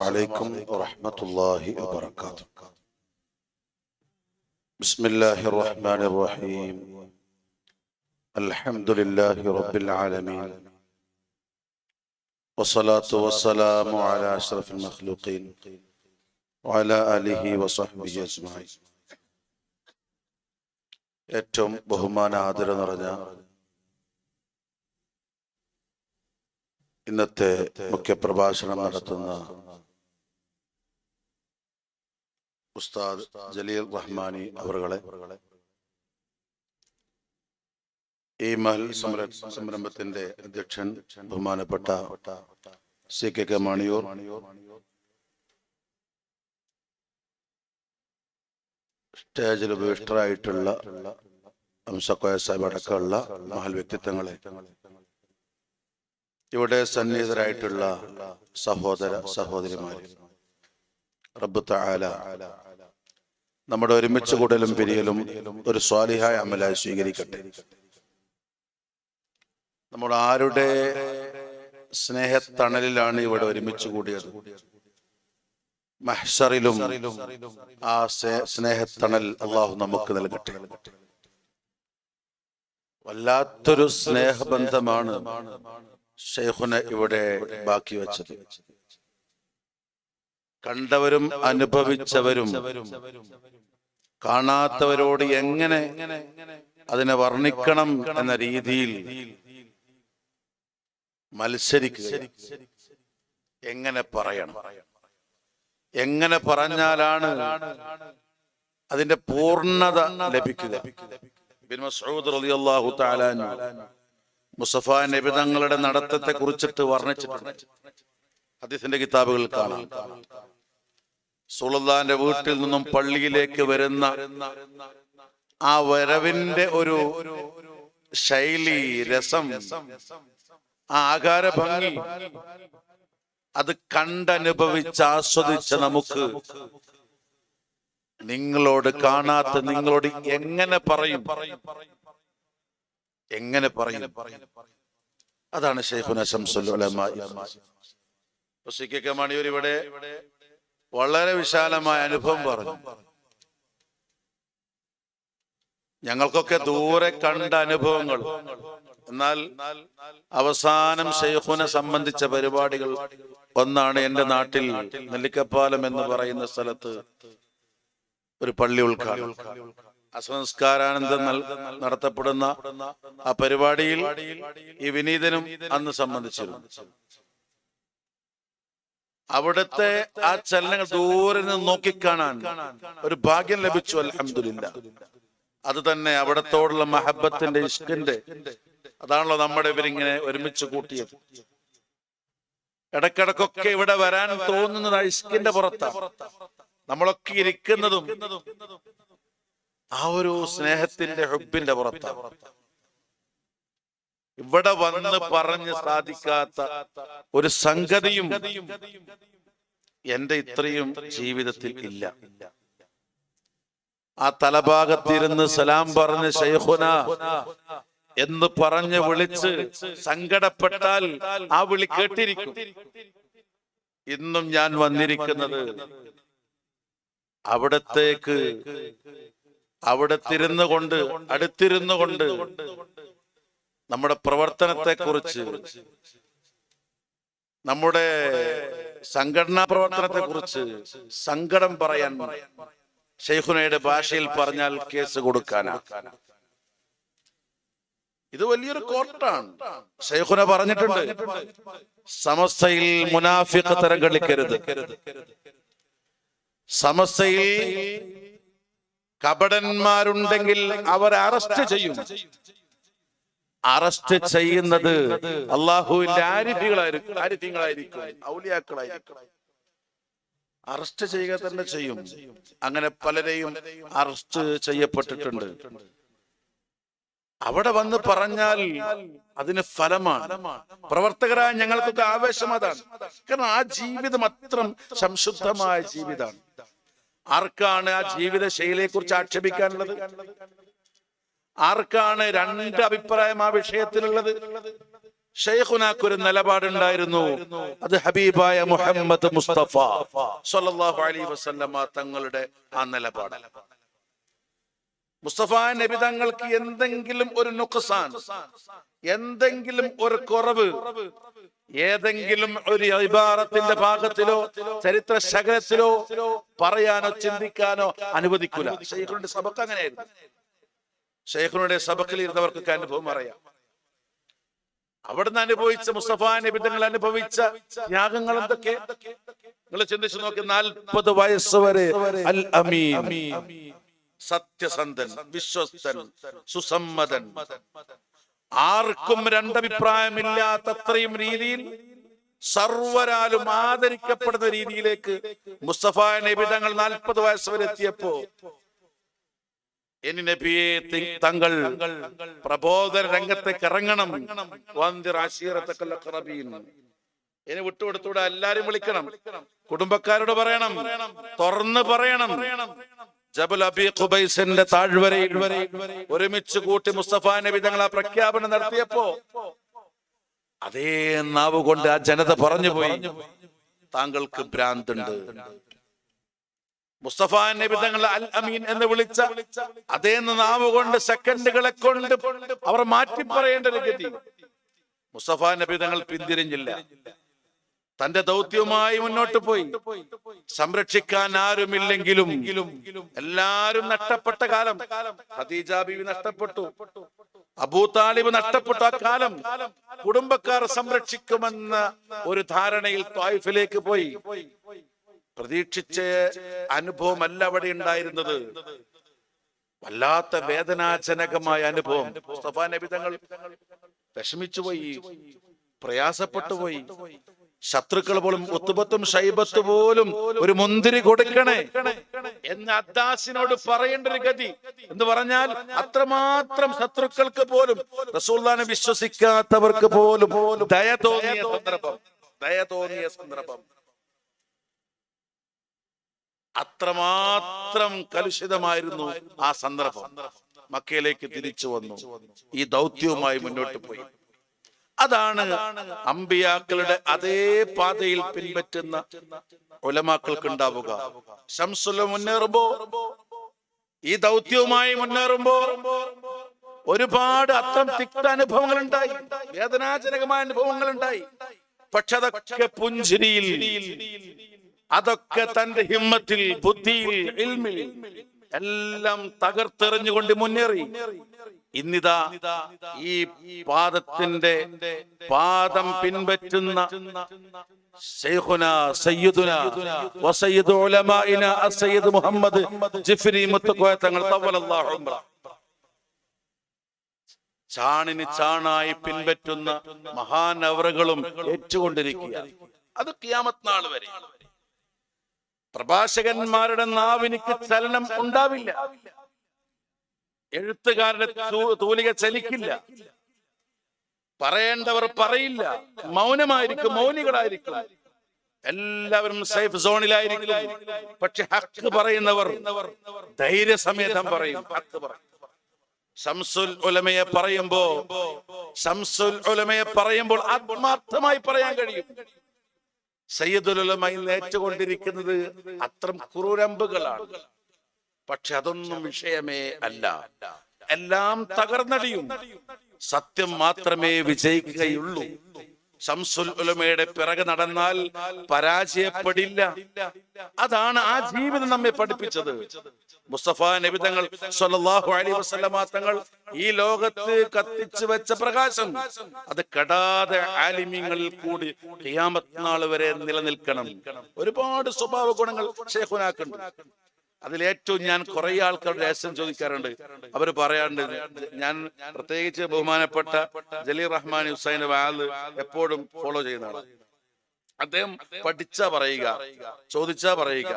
عليكم ورحمة الله وبركاته بسم الله الرحمن الرحيم الحمد لله رب العالمين والصلاة والسلام على أشرف المخلوقين وعلى آله وصحبه أجمعين ഏറ്റവും ബഹുമാന ആദരം നിറഞ്ഞ ഇന്നത്തെ മുഖ്യപ്രഭാഷണം നടത്തുന്ന ഉസ്താദ് ജലീൽ റഹ്മാനി അവറുകളെ. ഈ മഹൽ സംരംഭത്തിന്റെ അധ്യക്ഷൻ ബഹുമാനപ്പെട്ട സി കെ കെ മണിയൂർ. സ്റ്റേജിൽ ഉപവിഷ്ടരായിട്ടുള്ള അംസക്കോയ സാഹിബ് അടക്കമുള്ള മഹൽ വ്യക്തിത്വങ്ങളെ. ഇവിടെ സന്നിഹിതരായിട്ടുള്ള സഹോദര സഹോദരിമാരെ. റബ്ബ് തആല നമ്മുടെ ഒരുമിച്ച് കൂടലും പിരിയലും ഒരു സ്വാലിഹായ അമലായി സ്വീകരിക്കട്ടെ. നമ്മൾ ആരുടെ സ്നേഹത്തണലിലാണ് ഇവിടെ ഒരുമിച്ച് കൂടിയത്? മഹ്സറിലും ആ സ്നേ- സ്നേഹത്തണൽ അള്ളാഹു നമുക്ക് നൽകട്ടെ. വല്ലാത്തൊരു സ്നേഹബന്ധമാണ് ഷെയ്ഖുന ഇവിടെ ബാക്കി വെച്ചത്. കണ്ടവരും അനുഭവിച്ചവരും കാണാത്തവരോട് എങ്ങനെ അതിനെ വർണിക്കണം എന്ന രീതിയിൽ മത്സരിക്കുക. എങ്ങനെ പറയണം? എങ്ങനെ പറഞ്ഞാലാണ് അതിന്റെ പൂർണത ലഭിക്കുക? മുസഫ നബി തങ്ങളുടെ നടത്തത്തെ കുറിച്ചിട്ട് വർണിച്ചിട്ടുണ്ട്. ഹദീസിന്റെ കിതാബുകൾ കാണാം. സുളദാന്റെ വീട്ടിൽ നിന്നും പള്ളിയിലേക്ക് വരുന്ന ആ വരവിന്റെ ഒരു ശൈലി രസം ആ ആകാര ഭംഗി അത് കണ്ടനുഭവിച്ച് ആസ്വദിച്ച നമുക്ക് നിങ്ങളോട് കാണാത്ത നിങ്ങളോട് എങ്ങനെ പറയും? എങ്ങനെ പറയും? അതാണ് ഷെയ്ഖുന ശംസുൽ ഇപ്പൊ സി കെ മണിയൂർ ഇവിടെ വളരെ വിശാലമായ അനുഭവം പറഞ്ഞു. ഞങ്ങൾക്കൊക്കെ ദൂരെ കണ്ട അനുഭവങ്ങൾ. എന്നാൽ അവസാനം ഷെയ്ഖുനെ സംബന്ധിച്ച പരിപാടികൾ ഒന്നാണ് എന്റെ നാട്ടിൽ നെല്ലിക്കപ്പാലം എന്ന് പറയുന്ന സ്ഥലത്ത് ഒരു പള്ളി ഉദ്ഘാടനം. അസംസ്കാരാനന്ദം നടത്തപ്പെടുന്ന ആ പരിപാടിയിൽ ഈ വിനീതനും അന്ന് സംബന്ധിച്ചിരുന്നു. അവിടുത്തെ ആ ചലനങ്ങൾ ദൂരെ നിന്ന് നോക്കിക്കാണാൻ ഒരു ഭാഗ്യം ലഭിച്ചു അലഹമില്ല അത് തന്നെ അവിടത്തോടുള്ള മഹബത്തിന്റെ ഇഷ്കിന്റെ. അതാണല്ലോ നമ്മുടെ ഇവരിങ്ങനെ ഒരുമിച്ച് കൂട്ടിയത്. ഇടക്കിടക്കൊക്കെ ഇവിടെ വരാൻ തോന്നുന്നത് ആ ഇഷ്കിന്റെ പുറത്താണ് നമ്മളൊക്കെ ഇരിക്കുന്നതും ആ ഒരു സ്നേഹത്തിന്റെ ഹുബിന്റെ പുറത്താണ് ഇവിടെ വന്ന് പറഞ്ഞ് സാധിക്കാത്ത ഒരു സംഗതിയും എന്റെ ഇത്രയും ജീവിതത്തിൽ ഇല്ല. ആ തലഭാഗത്തിരുന്ന് സലാം പറഞ്ഞ് ഷെയ്ഹുന എന്ന് പറഞ്ഞ് വിളിച്ച് സങ്കടപ്പെട്ടാൽ ആ വിളി കേട്ടിരിക്കും. ഇന്നും ഞാൻ വന്നിരിക്കുന്നത് അവിടത്തേക്ക് അവിടെ കൊണ്ട് അടുത്തിരുന്നു കൊണ്ട് നമ്മുടെ പ്രവർത്തനത്തെ കുറിച്ച് നമ്മുടെ സംഘടനാ പ്രവർത്തനത്തെ കുറിച്ച് സങ്കടം പറയാൻ ഷെയ്ഖുനയുടെ ഭാഷയിൽ പറഞ്ഞാൽ കേസ് കൊടുക്കാനാ. ഇത് വലിയൊരു കോർട്ടാണ് ഷെയ്ഖുന പറഞ്ഞിട്ടുണ്ട് സമസ്തയിൽ മുനാഫിഖ് തരം കളിക്കരുത്. സമസ്തയിൽ കപടന്മാരുണ്ടെങ്കിൽ അവരെ അറസ്റ്റ് ചെയ്യും. അറസ്റ്റ് ചെയ്യുന്നത് അള്ളാഹുവിന്റെ ആരിഫികളായിരിക്കും. ആരിഫ്യങ്ങളായിരിക്കും ഔലിയാക്കളായിരിക്കും. അറസ്റ്റ് ചെയ്യുക തന്നെ ചെയ്യും. അങ്ങനെ പലരെയും അറസ്റ്റ് ചെയ്യപ്പെട്ടിട്ടുണ്ട്. അവിടെ വന്ന് പറഞ്ഞാൽ അതിന് ഫലമാണ്. പ്രവർത്തകരായ ഞങ്ങൾക്കൊക്കെ ആവേശം അതാണ് കാരണം ആ ജീവിതം അത്രം സംശുദ്ധമായ ജീവിതമാണ്. ആർക്കാണ് ആ ജീവിത ശൈലിയെ കുറിച്ച് ആക്ഷേപിക്കാനുള്ളത്? ആർക്കാണ് രണ്ട് അഭിപ്രായം ആ വിഷയത്തിലുള്ളത്? ഷെയ്ഖുനാക്ക് ഒരു നിലപാടുണ്ടായിരുന്നു. അത് ഹബീബായ മുഹമ്മദ് മുസ്തഫ സല്ലല്ലാഹു അലൈഹി വസല്ലമ തങ്ങളുടെ ആ നിലപാട്. മുസ്തഫ നബി തങ്ങൾക്ക് എന്തെങ്കിലും ഒരു നുക്സാൻ എന്തെങ്കിലും ഒരു കുറവ് ഏതെങ്കിലും ഒരു ഇബാറത്തിന്റെ ഭാഗത്തിലോ ചരിത്ര ശകലത്തിലോ പറയാനോ ചിന്തിക്കാനോ അനുവദിക്കൂല. ഷെയ്ഖുനുടെ സബക്ക് അങ്ങനെയായിരുന്നു. ഷെയ്ഖുനുടെ സബക്കിൽ ഇരുന്നവർക്കൊക്കെ അനുഭവം അറിയാം അവിടുന്ന് അനുഭവിച്ച മുസ്തഫ നബി തങ്ങൾ അനുഭവിച്ച ത്യാഗങ്ങൾ എന്തൊക്കെ? നിങ്ങൾ ചിന്തിച്ചു നോക്കി നാൽപ്പത് വയസ്സ് വരെ അൽ അമീൻ സത്യസന്ധൻ വിശ്വസ്തൻ സുസമ്മതൻ. ആർക്കും രണ്ടഭിപ്രായമില്ലാത്തത്രയും രീതിയിൽ സർവരാലും ആദരിക്കപ്പെടുന്ന രീതിയിലേക്ക് മുസ്തഫ നബി തങ്ങൾ നാൽപ്പത് വയസ്സ് വരെ എത്തിയപ്പോ ഇനി നബിയെ തങ്ങൾ പ്രബോധന രംഗത്തേക്ക് ഇറങ്ങണം. ഇനി വിട്ടുകൊടുത്തൂടെ എല്ലാരും വിളിക്കണം. കുടുംബക്കാരോട് പറയണം. തുറന്ന് പറയണം. ജബൽ അബി ഖുബൈസിന്റെ താഴ്വരയിൽ ഒരുമിച്ച് കൂട്ടി മുസ്തഫ നബി തങ്ങൾ ആ പ്രഖ്യാപനം നടത്തിയപ്പോ അതേ നാവ് കൊണ്ട് ആ ജനത പറഞ്ഞു പോയി താങ്കൾക്ക് ഭ്രാന്തുണ്ട്. മുസ്തഫ നബി തങ്ങൾ അൽ അമീൻ എന്ന് വിളിച്ച അതേ നാവ് കൊണ്ട് സെക്കൻഡുകളെ കൊണ്ട് അവർ മാറ്റി പറയേണ്ട ഒരു ഗതി. മുസ്തഫ നബി തങ്ങൾ പിന്തിരിഞ്ഞില്ല. തന്റെ ദൗത്യവുമായി മുന്നോട്ട് പോയി. സംരക്ഷിക്കാൻ ആരുമില്ലെങ്കിലും എല്ലാരും നഷ്ടപ്പെട്ട കാലം. ഖദീജ ബിവി നഷ്ടപ്പെട്ടു. അബൂ താലിബ് നഷ്ടപ്പെട്ട ആ കാലം. കുടുംബക്കാർ സംരക്ഷിക്കുമെന്ന ഒരു ധാരണയിൽ ത്വായിഫിലേക്ക് പോയി. പ്രതീക്ഷിച്ച അനുഭവമല്ല അവിടെ ഉണ്ടായിരുന്നത്. വല്ലാത്ത വേദനാജനകമായ അനുഭവം. മുസ്തഫ നബി തങ്ങൾ വിഷമിച്ചു പോയി പ്രയാസപ്പെട്ടു പോയി ശത്രുക്കൾ പോലും ഒത്തുപത്തും ഷൈബത്ത് പോലും ഒരു മുന്തിരി കൊടുക്കണേ എന്ന് അദ്ദാസിനോട് പറയേണ്ട ഒരു ഗതി എന്ന് പറഞ്ഞാൽ അത്രമാത്രം ശത്രുക്കൾക്ക് പോലും റസൂല്ലാനെ വിശ്വസിക്കാത്തവർക്ക് പോലും ദയ തോന്നിയ സന്ദർഭം. ദയ തോന്നിയ സന്ദർഭം. അത്രമാത്രം കലുഷിതമായിരുന്നു ആ സന്ദർഭം. മക്കയിലേക്ക് തിരിച്ചു വന്നു. ഈ ദൗത്യവുമായി മുന്നോട്ട് പോയി. അതാണ് അമ്പിയാക്കളുടെ അതേ പാതയിൽ പിൻപറ്റുന്ന ഒലമാക്കൾക്ക് ഉണ്ടാവുക ശംസുല മുന്നേറുമ്പോ ഈ ദൗത്യവുമായി മുന്നേറുമ്പോ ഒരുപാട് അത്തരം തിക്ത അനുഭവങ്ങൾ ഉണ്ടായി വേദനാജനകമായ അനുഭവങ്ങൾ ഉണ്ടായി പക്ഷെ അതൊക്കെ പുഞ്ചിരിയിൽ അതൊക്കെ തന്റെ ഹിമ്മത്തിൽ ബുദ്ധിയിൽ ഇൽമിൽ എല്ലാം തകർത്തെറിഞ്ഞുകൊണ്ട് മുന്നേറി. ഇന്നിതാ ഈ പാദത്തിന്റെ പാദം പിൻപറ്റുന്ന ശൈഖുന സയ്യിദുന വസയ്യിദു ഉലമാഇന അസ്സയ്യിദ് മുഹമ്മദ് ജിഫ്രി മുത്തക്കോയ തങ്ങൾ തവ്വലല്ലാഹു ഉംറ ചാണിന് ചാണായി പിൻപറ്റുന്ന മഹാനവറുകളും ഏറ്റുകൊണ്ടിരിക്കുക അത് കിയാമത്ത് നാൾ വരെ. പ്രഭാഷകന്മാരുടെ നാവിനിക്ക് ചലനം ഉണ്ടാവില്ല. എഴുത്തുകാരുടെ തൂലിക ചലിക്കില്ല. പറയേണ്ടവർ പറയില്ല. മൗനമായിരിക്കും മൗനികളായിരിക്കും. എല്ലാവരും സേഫ് സോണിലായിരിക്കും. പക്ഷെ ഹക്ക് പറയുന്നവർ ധൈര്യസമേതം പറയും. ഹക്ക് പറയും. ഷംസുൽ ഉലമയെ പറയുമ്പോ ഷംസുൽ ഉലമയെ പറയുമ്പോൾ ആത്മാർത്ഥമായി പറയാൻ കഴിയും. സയ്യിദുൽ നേറ്റുകൊണ്ടിരിക്കുന്നത് അത്തരം ക്രൂരമ്പുകളാണ് പക്ഷെ അതൊന്നും വിഷയമേ അല്ല. എല്ലാം തകർന്നടിയും സത്യം മാത്രമേ വിജയിക്കുകയുള്ളൂ. ഷംസുൽ ഉലമയുടെ പിറകെ നടന്നാൽ പരാജയപ്പെടില്ല. അതാണ് ആ ജീവിതം നമ്മെ പഠിപ്പിച്ചത്. മുസ്തഫ നബി തങ്ങൾ അലൈഹി വസല്ലമ തങ്ങൾ ഈ ലോകത്ത് കത്തിച്ചു വെച്ച പ്രകാശം. അത് കെടാതെ ആലിമ്യങ്ങളിൽ കൂടി ഖിയാമത്ത് നാൾ വരെ നിലനിൽക്കണം. ഒരുപാട് സ്വഭാവ ഗുണങ്ങൾ ഷേഖുനാക്കുണ്ട് അതിലേറ്റവും ഞാൻ കുറെ ആൾക്കാരുടെ രഹസ്യം ചോദിക്കാറുണ്ട്. അവർ പറയാറുണ്ട് ഞാൻ പ്രത്യേകിച്ച് ബഹുമാനപ്പെട്ട ജലീർ റഹ്മാൻ ഹുസൈൻ വാൽ എപ്പോഴും ഫോളോ ചെയ്യുന്നതാണ് അദ്ദേഹം പഠിച്ചാ പറയുക ചോദിച്ചാ പറയുക.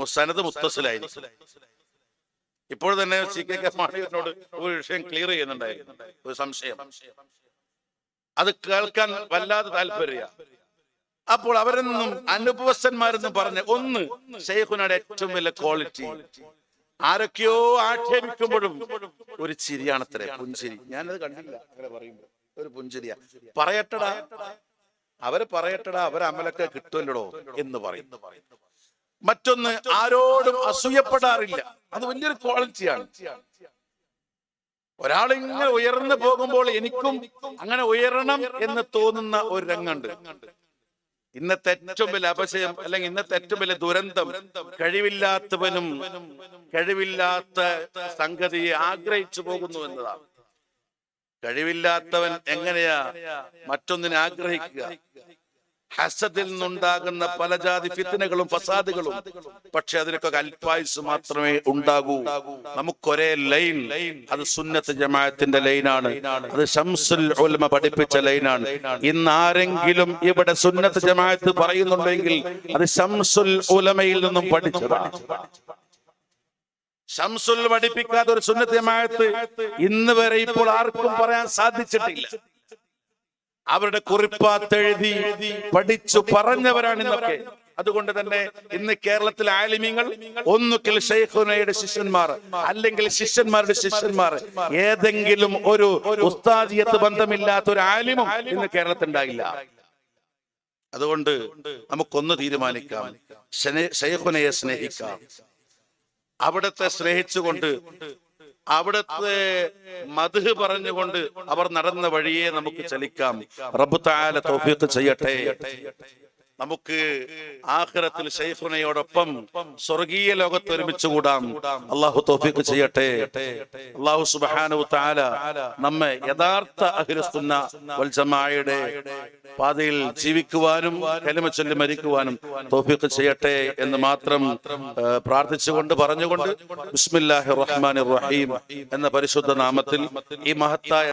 മുസനത് മുത്തസിലായിരിക്കും ഇപ്പോൾ തന്നെ സി കെ കെ മാണിയോട് ഒരു വിഷയം ക്ലിയർ ചെയ്യുന്നുണ്ടായിരുന്നു. ഒരു സംശയം. അത് കേൾക്കാൻ വല്ലാതെ താല്പര്യ അപ്പോൾ അവരെന്നും അനുഭവസ്ഥന്മാരെന്നും പറഞ്ഞ ഒന്ന് ഷെയ്ഖുനയുടെ ഏറ്റവും വലിയ ക്വാളിറ്റി ആരൊക്കെയോ ആക്ഷേപിക്കുമ്പോഴും ഒരു ചിരിയാണത്രേ പുഞ്ചിരി. ഞാനത് കണ്ടില്ല അങ്ങനെ പറയുമ്പോൾ ഒരു പുഞ്ചിരിയ. പറയട്ടടാ. അവർ പറയട്ടടാ അവരെ അമലൊക്കെ കിട്ടുമല്ലോ എന്ന് പറയും. മറ്റൊന്ന് ആരോടും അസൂയപ്പെടാറില്ല. അത് വലിയൊരു ക്വാളിറ്റിയാണ് ഒരാൾ ഇങ്ങനെ ഉയർന്നു പോകുമ്പോൾ എനിക്കും അങ്ങനെ ഉയരണം എന്ന് തോന്നുന്ന ഒരു രംഗുണ്ട് ഇന്നത്തെ ഏറ്റവും വലിയ അപശയം അല്ലെങ്കിൽ ഇന്നത്തെ ഏറ്റവും വലിയ ദുരന്തം കഴിവില്ലാത്തവനും കഴിവില്ലാത്ത സംഗതിയെ ആഗ്രഹിച്ചു പോകുന്നു എന്നതാണ്. കഴിവില്ലാത്തവൻ എങ്ങനെയാ മറ്റൊന്നിനെ ആഗ്രഹിക്കുക? ഹസദിൽ നിന്നുണ്ടാകുന്ന പല ജാതി ഫിത്തനകളും ഫസാദുകളും പക്ഷെ അതിനൊക്കെ അൽപായുസ് മാത്രമേ ഉണ്ടാകൂ. നമുക്കൊരേ ലൈൻ അത് സുന്നത്ത് ജമാഅത്തിന്റെ ലൈനാണ്. അത് ഷംസുൽ ഉലമ പഠിപ്പിച്ച ലൈനാണ്. ഇന്ന് ആരെങ്കിലും ഇവിടെ സുന്നത്ത് ജമാഅത്ത് പറയുന്നുണ്ടെങ്കിൽ അത് ഷംസുൽ ഉലമയിൽ നിന്നും പഠിച്ചതാണ് ഷംസുൽ പഠിപ്പിക്കാത്ത ഒരു സുന്നത്ത് ജമാഅത്ത് ഇന്ന് വരെ ഇപ്പോൾ ആർക്കും പറയാൻ സാധിച്ചിട്ടില്ല. അവരുടെ കുറിപ്പാത്തെഴുതി പഠിച്ചു പറഞ്ഞവരാണ് ഇന്നൊക്കെ അതുകൊണ്ട് തന്നെ ഇന്ന് കേരളത്തിലെ ആലിമ്യങ്ങൾ ഒന്നുകിൽ ഷെയ്ഖുനയുടെ ശിഷ്യന്മാർ അല്ലെങ്കിൽ ശിഷ്യന്മാരുടെ ശിഷ്യന്മാർ ഏതെങ്കിലും ഒരു ഉസ്താദിയത്ത് ബന്ധമില്ലാത്ത ഒരു ആലിമും ഇന്ന് കേരളത്തിൽ ഉണ്ടാകില്ല അതുകൊണ്ട് നമുക്കൊന്ന് തീരുമാനിക്കാം. ഷെയ്ഖുനയെ സ്നേഹിക്കാം. അവിടത്തെ സ്നേഹിച്ചുകൊണ്ട് അവിടുത്തെ മധു പറഞ്ഞുകൊണ്ട് അവർ നടന്ന വഴിയെ നമുക്ക് ചലിക്കാം. റബ്ബു താല തോഫിയത്ത് ചെയ്യട്ടെ. നമുക്ക് ആഖിറത്തിൽ ഷെയ്ഖുനയോടൊപ്പം സ്വർഗീയ ലോകത്ത് ഒരുമിച്ച് കൂടാം. അള്ളാഹു തോഫിക്ക് ചെയ്യട്ടെ. അള്ളാഹു സുബാനു താല നമ്മെ യഥാർത്ഥ അഹിരസ്തുന്ന വൽ ജമാഅയുടെ പാതയിൽ ജീവിക്കുവാനും കലിമച്ചൊല്ലി മരിക്കുവാനും തോഫിക്ക് ചെയ്യട്ടെ എന്ന് മാത്രം പ്രാർത്ഥിച്ചുകൊണ്ട് പറഞ്ഞുകൊണ്ട് ബിസ്മില്ലാഹി റഹ്മാൻ റഹീം എന്ന പരിശുദ്ധ നാമത്തിൽ ഈ മഹത്തായ